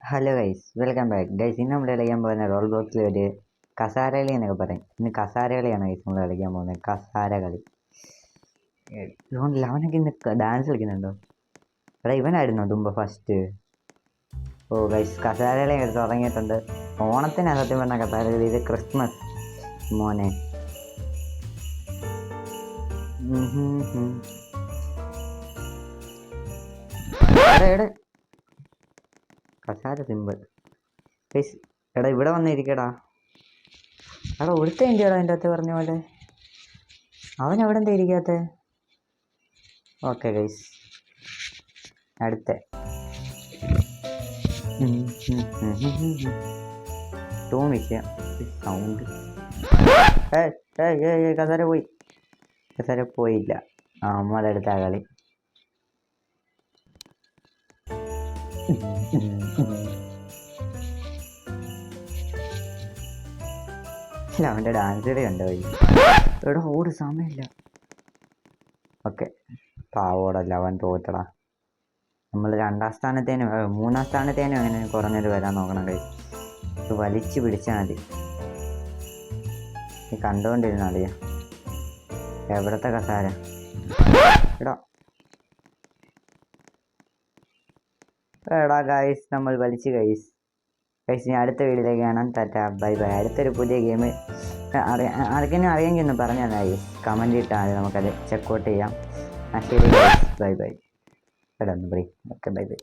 Hello guys welcome back guys ഇന്ന് നമ്മൾ കളിക്കാൻ പോകുന്ന റോൾ ബോക്സിൽ ഒരു കസാരകളി എന്നൊക്കെ പറയും. ഇന്ന് കസാര കളിയാണ് ഗൈസ് നമ്മൾ കളിക്കാൻ പോകുന്നത്. കസാര കളി ലോൺ ലവനൊക്കെ ഇന്ന് ഡാൻസ് കളിക്കുന്നുണ്ടോ? എടാ ഇവനായിരുന്നു തുമ്പ ഫസ്റ്റ് ഓ ഗൈസ് കസാര കളി തുടങ്ങിയിട്ടുണ്ട്. ഓണത്തിന് സത്യം പറഞ്ഞ കസാര കളി ഇത് ക്രിസ്മസ് മോനെ. എടാ. കസാര സിമ്പിൾ ഗൈസ് എടാ ഇവിടെ വന്നിരിക്കടാ. എടാ ഒരുത്ത എന്തിയാടാ എന്റെ അകത്ത് പറഞ്ഞ പോലെ? അവൻ അവിടെ എന്താ ഇരിക്കാത്ത? ഓക്കെ ഗൈസ് അടുത്ത. ടൂ വിഷയം. സൗണ്ട് കസാര പോയി. കസാര പോയില്ല. നമ്മളെടുത്ത നമ്മളെ കളി. അവന്റെ ഡാൻസ് കളി കണ്ടോ എവിടെ ഓട് സമയമില്ല. ഓക്കെ. പാവോടല്ല അവൻ തോറ്റടാ. നമ്മൾ രണ്ടാം സ്ഥാനത്തേനും മൂന്നാം സ്ഥാനത്തേനും അങ്ങനെ കുറഞ്ഞൊരു വരാൻ നോക്കണം കൈ ഇത് വലിച്ചു പിടിച്ചാൽ മതി. നീ കണ്ടുകൊണ്ടിരുന്നാളിയ എവിടത്തെ കസാര? എടാ എടാ ഗൈസ് നമ്മൾ വലിച്ചു ഗൈസ് ഗൈസ് ഇനി അടുത്ത വീഡിയോയിലേക്ക് കാണാം. ടാറ്റ ബൈ ബൈ അടുത്തൊരു പുതിയ ഗെയിം ആർക്കെങ്കിലും അറിയാമെങ്കിൽ ഒന്ന് പറഞ്ഞാൽ ഗൈസ് കമന്റ് ഇട്ടാൽ മതി നമുക്കത് ചെക്കൗട്ട് ചെയ്യാം. ശരി ബൈ ബൈ എടാ ഒന്ന് പറയും ഓക്കെ ബൈ ബൈ